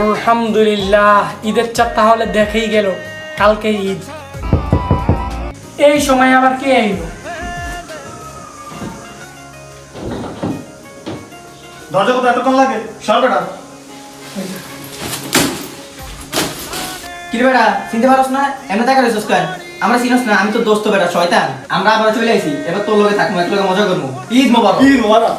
আলহামদুলিল্লাহ ঈদের চাঁদ তাহলে দেখেই গেল কালকে ঈদ। এই সময় আবার কে আইলো দরজা কত এতক্ষণ লাগে? সর বেটা চিনতে পারছ না? এমনি দেখা রয়েছিস কেন আমরা চিনস না আমি তো দোস্ত বেটা শয়তান। আমরা আবার চলে আইছি। এবার তোর লগে থাকব এক লগে মজা করব। ঈদ মোবারক। ঈদ মোবারক।